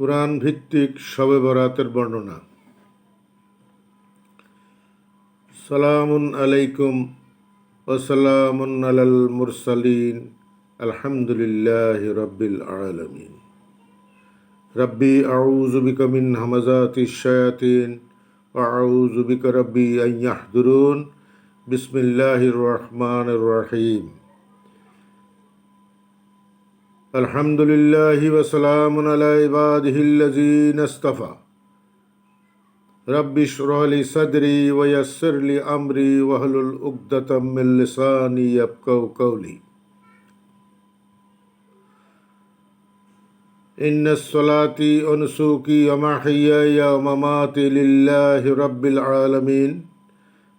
কোরআন ভিত্তিক শবে বরাতের বর্ণনা। সালামুন আলাইকুম ওসালামুন আলাল মুরসালিন, আলহামদুলিল্লাহ রব্বিল আলমিন। রব্বি, আউযু বিকা মিন হামাজাতি শায়াতিন, ওয়া আউযু বিকা রব্বি আন ইয়াহদুরুন। বিসমিল্লাহির রহমানির রহিম। الحمد لله وسلام على عباده الذين اصطفى. رب اشرح لي صدري ويسر لي امري واحلل عقدة من لساني يفقهوا قولي. إن الصلاة ونسوكي ومحياي ومماتي لله رب العالمين.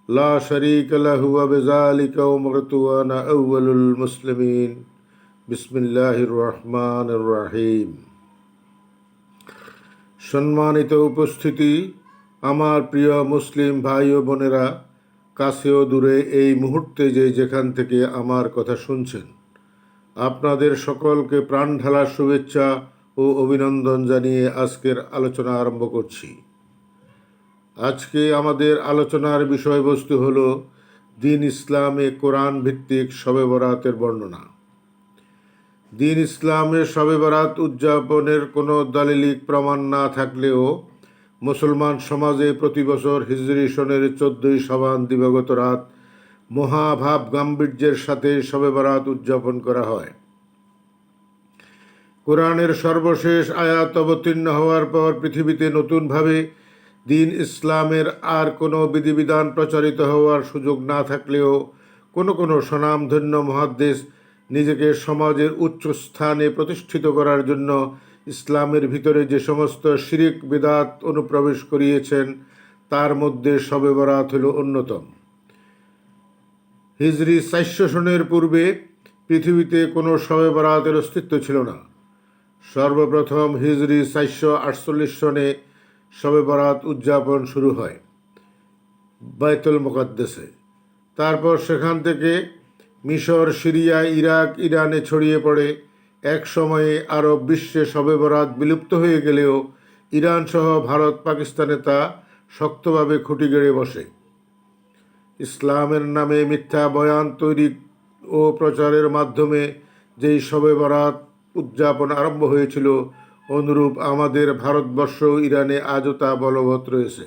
لا شريك له وبذلك أمرت وأنا أول المسلمين. বিসমিল্লাহির রহমান রাহিম সম্মানিত উপস্থিতি, আমার প্রিয় মুসলিম ভাই ও বোনেরা, কাছেও দূরে এই মুহূর্তে যে যেখান থেকে আমার কথা শুনছেন, আপনাদের সকলকে প্রাণ ঢালার শুভেচ্ছা ও অভিনন্দন জানিয়ে আজকের আলোচনা আরম্ভ করছি। আজকে আমাদের আলোচনার বিষয়বস্তু হল দিন ইসলামে কোরআন ভিত্তিক শবে বরাতের বর্ণনা। দিন ইসলামের শবে বরাত উদযাপনের কোনো দালিলিক প্রমাণ না থাকলেও মুসলমান সমাজে প্রতি বছর হিজরি সনের চোদ্দই সাবান দিবাগত রাত মহাভাব গাম্ভীর্যের সাথে শবে বরাত উদযাপন করা হয়। কোরআনের সর্বশেষ আয়াত অবতীর্ণ হওয়ার পর পৃথিবীতে নতুনভাবে দিন ইসলামের আর কোনো বিধিবিধান প্রচারিত হওয়ার সুযোগ না থাকলেও কোনো কোনো স্বনামধন্য মহাদ্দেশ নিজেকে সমাজের উচ্চ স্থানে প্রতিষ্ঠিত করার জন্য ইসলামের ভিতরে যে সমস্ত শিরিক, বেদাত অনুপ্রবেশ করিয়েছেন, তার মধ্যে শবে বরাত হল অন্যতম। হিজরি চারশো সনের পূর্বে পৃথিবীতে কোনো শবে বরাতের অস্তিত্ব ছিল না। সর্বপ্রথম হিজরি চারশো আটচল্লিশ সনে শবে বরাত উদযাপন শুরু হয় বাইতুল মোকাদ্দেসে। তারপর সেখান থেকে মিশর, সিরিয়া, ইরাক, ইরানে ছড়িয়ে পড়ে। এক সময়ে আরব বিশ্বে শবে বরাত বিলুপ্ত হয়ে গেলেও ইরান সহ ভারত, পাকিস্তানে তা শক্তভাবে খুঁটি গেড়ে বসে। ইসলামের নামে মিথ্যা বয়ান তৈরি ও প্রচারের মাধ্যমে যেই শবে বরাত উদযাপন আরম্ভ হয়েছিল, অনুরূপ আমাদের ভারতবর্ষ ইরানে আজও তা বলবৎ রয়েছে।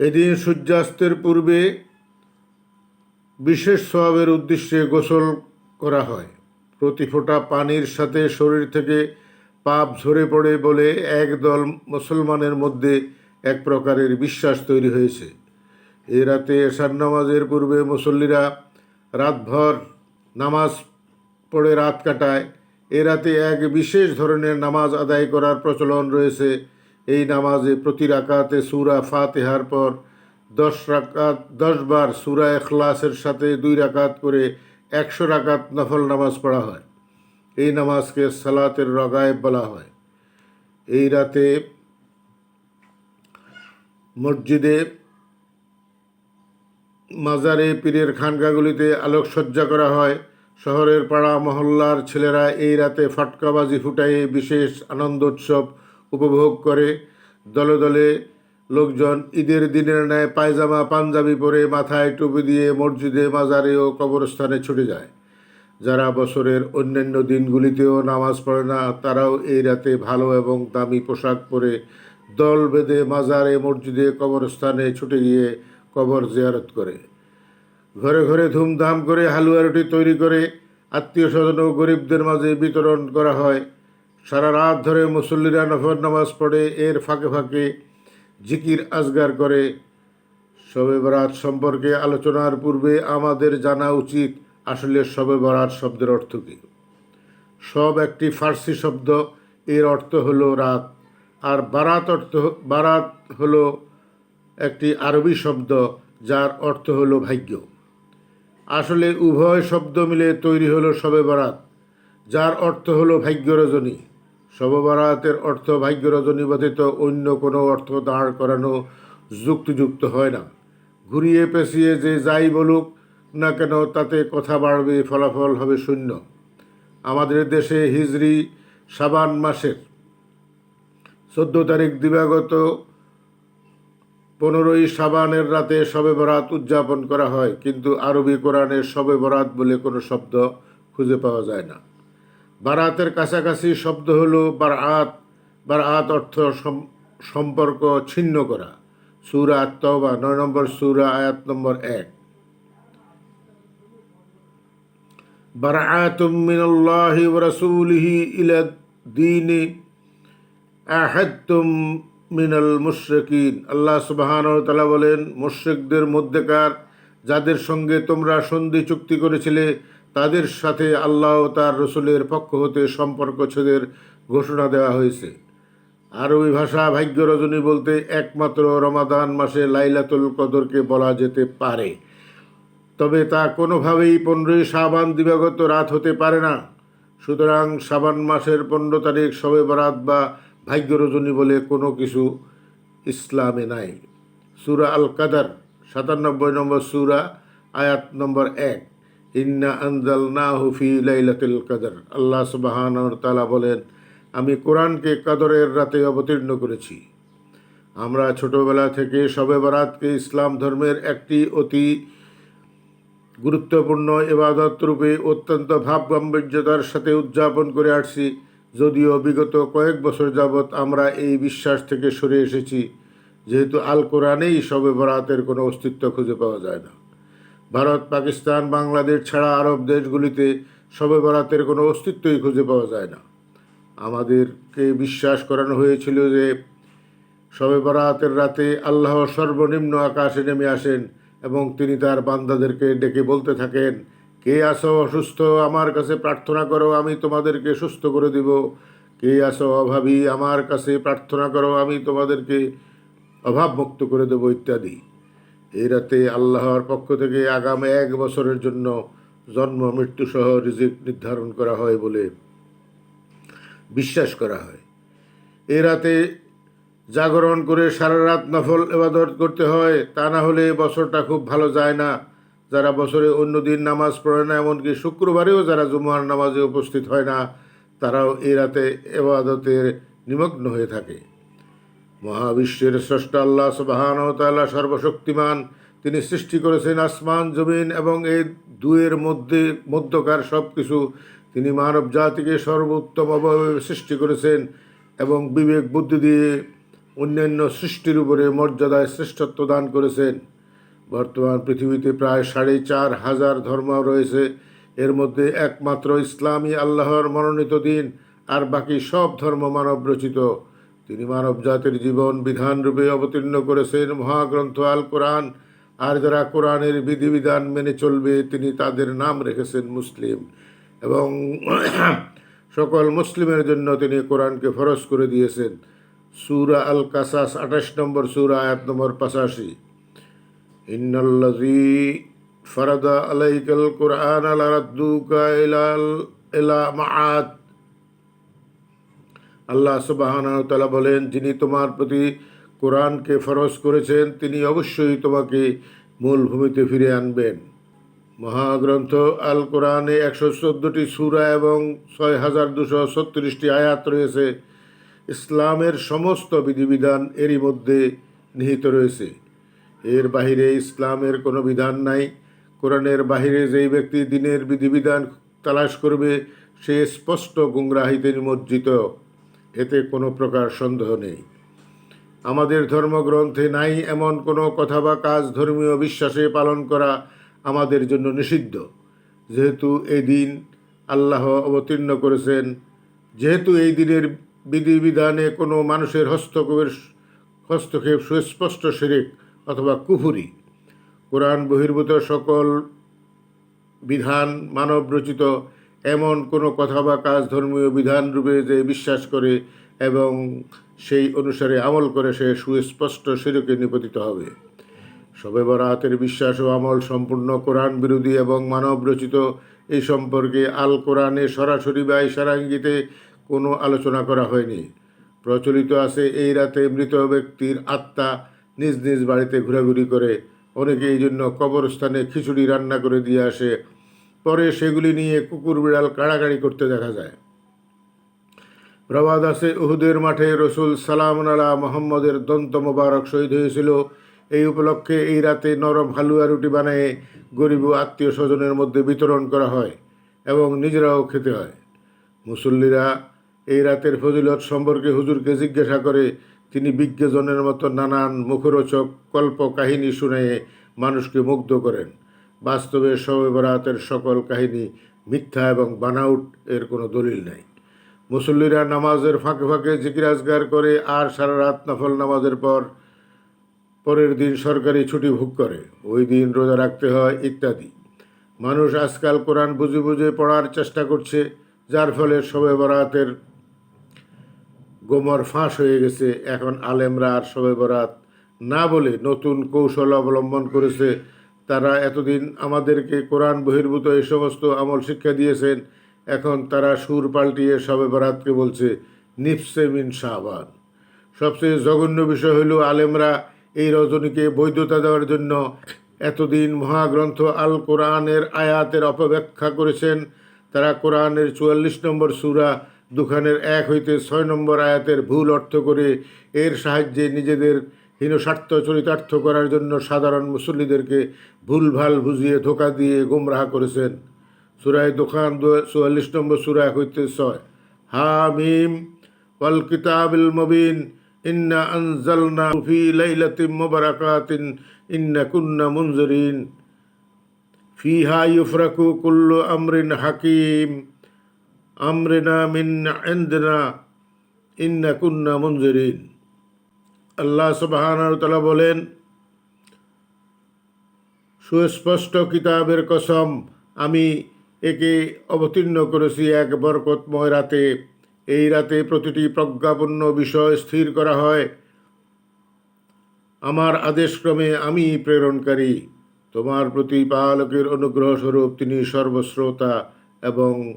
এদিন সূর্যাস্তের পূর্বে বিশেষ সবাবের উদ্দেশ্যে গোসল করা হয়। প্রতি ফোঁটা পানির সাথে শরীর থেকে পাপ ঝরে পড়ে বলে একদল মুসলমানের মধ্যে এক প্রকারের বিশ্বাস তৈরি হয়েছে। এ রাতে এশার নামাজের পূর্বে মুসল্লিরা রাতভর নামাজ পড়ে রাত কাটায়। এ রাতে এক বিশেষ ধরনের নামাজ আদায় করার প্রচলন রয়েছে। এই নামাজে প্রতি রাকাতে সুরা ফাতেহার পর দশ রাকাত, দশ বার সুরা এখলাসের সাথে দুই রাকাত করে একশো রাকাত নফল নামাজ পড়া হয়। এই নামাজকে সালাতের রগায়েব বলা হয়। এই রাতে মসজিদে, মাজারে, পীরের খানকাগুলিতে আলোকসজ্জা করা হয়। শহরের পাড়া মহল্লার ছেলেরা এই রাতে ফাটকাবাজি ফুটাইয়ে বিশেষ আনন্দ উৎসব উপভোগ করে। দলে দলে লোকজন ঈদের দিনের ন্যায় পায়জামা, পাঞ্জাবি পরে মাথায় টুপি দিয়ে মসজিদে, মাজারে ও কবরস্থানে ছুটে যায়। যারা বছরের অন্যান্য দিনগুলিতেও নামাজ পড়ে না, তারাও এই রাতে ভালো এবং দামি পোশাক পরে দল বেঁধে মাজারে, মসজিদে, কবরস্থানে ছুটে গিয়ে কবর জিয়ারত করে। ঘরে ঘরে ধুমধাম করে হালুয়া রুটি তৈরি করে আত্মীয় স্বজন ও গরিবদের মাঝে বিতরণ করা হয়। সারা রাত ধরে মুসল্লিরা নফর নামাজ পড়ে, এর ফাঁকে ফাঁকে জিকির আজগার করে। শবে বরাত সম্পর্কে আলোচনার পূর্বে আমাদের জানা উচিত আসলে শবে বরাত শব্দের অর্থ কী। সব একটি ফার্সি শব্দ, এর অর্থ হলো রাত। আর বারাত অর্থ, বারাত হলো একটি আরবি শব্দ, যার অর্থ হলো ভাগ্য। আসলে উভয় শব্দ মিলে তৈরি হলো শবে বরাত, যার অর্থ হলো ভাগ্য রজনী শববরাতের অর্থ ভাগ্য রজনী ব্যতীত অন্য কোনো অর্থ দাঁড় করানো যুক্তিযুক্ত হয় না। ঘুরিয়ে পেঁচিয়ে যে যাই বলুক না কেন তাতে কথা বাড়বে, ফলাফল হবে শূন্য। আমাদের দেশে হিজরি সাবান মাসের চোদ্দ তারিখ দিবাগত পনেরোই সাবানের রাতে শবে বরাত উদযাপন করা হয়, কিন্তু আরবি কোরআনে শবে বরাত বলে কোনো শব্দ খুঁজে পাওয়া যায় না। বারাতের কাছাকাছি শব্দ হলো বারাত। বারাত অর্থ সম- সম্পর্ক ছিন্ন করা। সুরা তবা নয় নম্বর সুরা, আয়াত নম্বর এক। বারাআতুম মিনাল্লাহি ওয়া রাসূলিহি ইলা দীনি আহাদতুম মিনাল মুশরিকিন। আল্লাহ সুবহানাহু ওয়া তাআলা বলেন, মুশরিকদের মধ্যেকার যাদের সঙ্গে তোমরা সন্ধি চুক্তি করেছিলে তাদের সাথে আল্লাহ তার রসুলের পক্ষ হতে সম্পর্ক ছেদের ঘোষণা দেওয়া হয়েছে। আরবি ভাষা ভাগ্য রজনী বলতে একমাত্র রমাদান মাসে লাইলাতুল কদরকে বলা যেতে পারে। তবে তা কোনোভাবেই পনেরোই সাবান দিবাগত রাত হতে পারে না। সুতরাং সাবান মাসের পনেরো তারিখ সবে বরাত বা ভাগ্য রজনী বলে কোনো কিছু ইসলামে নাই। সুরা আল কাদার সাতানব্বই নম্বর সুরা, আয়াত নম্বর এক। ইন্না না হুফি কাদার। আল্লাহ সুবাহান তালা বলেন, আমি কোরআনকে কাদরের রাতে অবতীর্ণ করেছি। আমরা ছোটবেলা থেকে শবে বরাতকে ইসলাম ধর্মের একটি অতি গুরুত্বপূর্ণ এবাদত রূপে অত্যন্ত ভাব গাম্ভীর্যতার সাথে উদযাপন করে আসছি। যদিও বিগত কয়েক বছর যাবৎ আমরা এই বিশ্বাস থেকে সরে এসেছি, যেহেতু আল কোরআনেই শবে বরাতের কোনো অস্তিত্ব খুঁজে পাওয়া যায় না। ভারত, পাকিস্তান, বাংলাদেশ ছাড়া আরব দেশগুলিতে শবে বরাতের কোনো অস্তিত্বই খুঁজে পাওয়া যায় না। আমাদেরকে বিশ্বাস করানো হয়েছিল যে শবে বরাতের রাতে আল্লাহ সর্বনিম্ন আকাশে নেমে আসেন এবং তিনি তার বান্দাদেরকে ডেকে বলতে থাকেন, কে আসো অসুস্থ? আমার কাছে প্রার্থনা করো, আমি তোমাদেরকে সুস্থ করে দিব। কে আসো অভাবী? আমার কাছে প্রার্থনা করো, আমি তোমাদেরকে অভাবমুক্ত করে দেবো, ইত্যাদি। এই রাতে আল্লাহর পক্ষ থেকে আগামী এক বছরের জন্য জন্ম মৃত্যুসহ রিজিক নির্ধারণ করা হয় বলে বিশ্বাস করা হয়। এ রাতে জাগরণ করে সারা রাত নফল এবাদত করতে হয়, তা না হলে বছরটা খুব ভালো যায় না। যারা বছরে অন্য দিন নামাজ পড়ে না, এমনকি শুক্রবারেও যারা জুমার নামাজে উপস্থিত হয় না, তারাও এই রাতে এবাদতের নিমগ্ন হয়ে থাকে। মহাবিশ্বের স্রষ্টা আল্লাহ সুবাহান তাল্লাহ সর্বশক্তিমান। তিনি সৃষ্টি করেছেন আসমান, জমিন এবং এই দুয়ের মধ্যে, মধ্যকার সব কিছু তিনি মানব জাতিকে সর্বোত্তম অভাবে সৃষ্টি করেছেন এবং বিবেক, বুদ্ধি দিয়ে অন্যান্য সৃষ্টির উপরে মর্যাদায় শ্রেষ্ঠত্ব দান করেছেন। বর্তমান পৃথিবীতে প্রায় সাড়ে চার হাজার ধর্ম রয়েছে। এর মধ্যে একমাত্র ইসলামী আল্লাহর মনোনীত দিন, আর বাকি সব ধর্ম মানব রচিত। তিনি মানব জাতির জীবন বিধান রূপে অবতীর্ণ করেছেন মহাগ্রন্থ আল কোরআন। আর যারা কোরআনের বিধিবিধান মেনে চলবে, তিনি তাদের নাম রেখেছেন মুসলিম। এবং সকল মুসলিমের জন্য তিনি কোরআনকে ফরজ করে দিয়েছেন। সুরা আল কাসাস আঠাশ নম্বর সুরা, আয়াত নম্বর পাঁচাশি। ইন্নাল্লাযী ফারাদা আলাইকাল কোরআন আলা মাআদ। আল্লাহ সুবাহানাহু তাআলা বলেন, যিনি তোমার প্রতি কোরআনকে ফরজ করেছেন, তিনি অবশ্যই তোমাকে মূল ভূমিতে ফিরে আনবেন। মহাগ্রন্থ আল কোরআনে একশো চোদ্দোটি সুরা এবং ছয় হাজার দুশো ছত্রিশটি আয়াত রয়েছে। ইসলামের সমস্ত বিধিবিধান এরই মধ্যে নিহিত রয়েছে। এর বাহিরে ইসলামের কোনো বিধান নাই। কোরআনের বাহিরে যেই ব্যক্তি দিনের বিধিবিধান তালাশ করবে, সে স্পষ্ট গুমরাহিতে নিমজ্জিত। এতে কোনো প্রকার সন্দেহ নেই। আমাদের ধর্মগ্রন্থে নাই এমন কোনো কথা বা কাজ ধর্মীয় বিশ্বাসে পালন করা আমাদের জন্য নিষিদ্ধ। যেহেতু এই দিন আল্লাহ অবতীর্ণ করেছেন, যেহেতু এই দিনের বিধিবিধানে কোনো মানুষের হস্তক্ষেপের হস্তক্ষেপ সুস্পষ্ট শিরিক অথবা কুফুরি। কোরআন বহির্ভূত সকল বিধান মানব রচিত এমন কোনো কথা বা কাজ ধর্মীয় বিধান রূপে যে বিশ্বাস করে এবং সেই অনুসারে আমল করে সে সুস্পষ্ট শিরকে নিপতিত হবে। সবে বরাতের বিশ্বাস ও আমল সম্পূর্ণ কোরআন বিরোধী এবং মানব রচিত এই সম্পর্কে আল কোরআনে সরাসরি বা ইশারা ইঙ্গিতে কোনো আলোচনা করা হয়নি। প্রচলিত আছে এই রাতে মৃত ব্যক্তির আত্মা নিজ নিজ বাড়িতে ঘোরাঘুরি করে, অনেকে এই জন্য কবরস্থানে খিচুড়ি রান্না করে দিয়ে আসে। পরে সেগুলি নিয়ে কুকুর বিড়াল কাড়াকাড়ি করতে দেখা যায়। প্রবাদ আছে উহুদের মাঠে রসুল সালাম আলা মোহাম্মদের দন্ত মোবারক শহীদ হয়েছিল। এই উপলক্ষে এই রাতে নরম হালুয়া রুটি বানিয়ে গরিব আত্মীয় স্বজনের মধ্যে বিতরণ করা হয় এবং নিজেরাও খেতে হয়। মুসল্লিরা এই রাতের ফজিলত সম্পর্কে হুজুরকে জিজ্ঞাসা করে, তিনি বিজ্ঞজনের মতো নানান মুখরোচক কল্প কাহিনী শুনে মানুষকে মুগ্ধ করেন। বাস্তবে শবে বরাতের সকল কাহিনী মিথ্যা এবং বানাউট এর কোনো দলিল নাই। মুসল্লিরা নামাজের ফাঁকে ফাঁকে জিকিরাজগার করে আর সারা রাত নফল নামাজের পর পরের দিন সরকারি ছুটি ভোগ করে। ওই দিন রোজা রাখতে হয় ইত্যাদি। মানুষ আজকাল কোরআন বুঝে বুঝে পড়ার চেষ্টা করছে, যার ফলে শবে বরাতের গোমর ফাঁস হয়ে গেছে। এখন আলেমরা আর শবে বরাত না বলে নতুন কৌশল অবলম্বন করেছে তারা এতদিন আমাদেরকে কোরআন বহির্ভূত এই সমস্ত আমল শিক্ষা দিয়েছেন, এখন তারা সুর পাল্টিয়ে সবে বরাতকে বলছে, নিফসে মিন শাহবান সবচেয়ে জঘন্য বিষয় হলো আলেমরা এই রজনীকে বৈধতা দেওয়ার জন্য এতদিন মহাগ্রন্থ আল কোরআনের আয়াতের অপব্যাখ্যা করেছেন। তারা কোরআনের চুয়াল্লিশ নম্বর সুরা, দুখানের এক হইতে ছয় নম্বর আয়াতের ভুল অর্থ করে এর সাহায্যে নিজেদের হীনস্বার্থ চরিতার্থ করার জন্য সাধারণ মুসল্লিদেরকে ভুলভাল বুঝিয়ে ধোকা দিয়ে গোমরাহ করেছেন। সুরায় দোকান চুয়াল্লিশ নম্বর সুরায় হইতে ছয়। হা মিম ওয়াল কিতাবিল মবিন, ইন্না আনজালনা ফি লাইলাতিন মুবারাকাতিন, ইন্না কুন্না মুনজিরিন। ফিহা ইউফরাকু কুল্লু আমরিন হাকিম। আমরিনা মিন ইনদিনা, ইন্না কুন্না মুনজিরিন। আল্লাহ সুবহানাহু ওয়া বলেন, সুস্পষ্ট কিতাবের কসম, আমি একে অবতীর্ণ করেছি এক বরকতময় রাতে। এই রাতে প্রতিটি প্রজ্ঞাপন্য বিষয় স্থির করা হয়। আমার আদেশক্রমে আমি প্রেরণকারী। তোমার প্রতি পালকের অনুগ্রহ স্বরূপ তিনি সর্বশ্রোতা এবং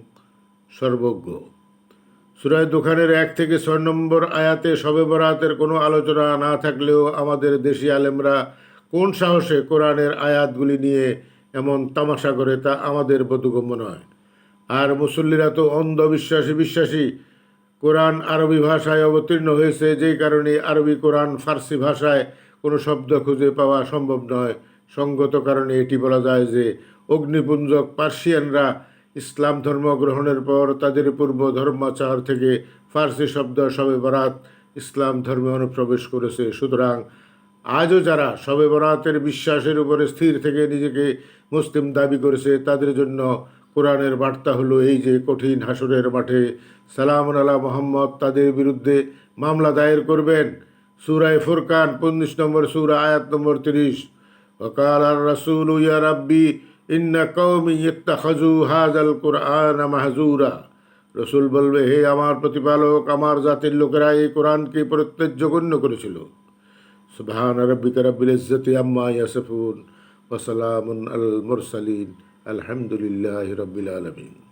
সর্বজ্ঞ। সুরায় দোকানের এক থেকে ছয় নম্বর আয়াতে শবে বরাতের কোনো আলোচনা না থাকলেও আমাদের দেশি আলেমরা কোন সাহসে কোরআনের আয়াতগুলি নিয়ে এমন তামাশা করে তা আমাদের বোধগম্য নয়। আর মুসল্লিরা তো অন্ধবিশ্বাসী বিশ্বাসী। কোরআন আরবি ভাষায় অবতীর্ণ হয়েছে, যেই কারণে আরবি কোরআন ফার্সি ভাষায় কোনো শব্দ খুঁজে পাওয়া সম্ভব নয়। সঙ্গত কারণে এটি বলা যায় যে অগ্নিপুঞ্জক পার্সিয়ানরা ইসলাম ধর্ম গ্রহণের পর তাদের পূর্ব ধর্মাচার থেকে ফার্সি শব্দ সবে বরাত ইসলাম ধর্মে অনুপ্রবেশ করেছে। সুতরাং আজও যারা সবে বরাতের বিশ্বাসের উপরে স্থির থেকে নিজেকে মুসলিম দাবি করেছে, তাদের জন্য কোরআনের বার্তা হলো এই যে কঠিন হাসুরের মাঠে সালাম আলা মোহাম্মদ, তাদের বিরুদ্ধে মামলা দায়ের করবেন। সুরায় ফুরকান পঞ্চিশ নম্বর সুরা, আয়াত নম্বর তিরিশ। অকাল আর রাসুল ইয়া রাব্বি ইন্না কৌমি হাজ আল কোরআন মাহজুরা রসুল বলবে, হে আমার প্রতিপালক, আমার জাতির লোকেরা এই কোরআনকে প্রত্যজ্য গণ্য করেছিল। সুবাহান রব্বিকা রব্বিল ইজ্জতি আম্মা আল মুরসালিন। আলহামদুলিল্লাহ রব্বিল আলমিন।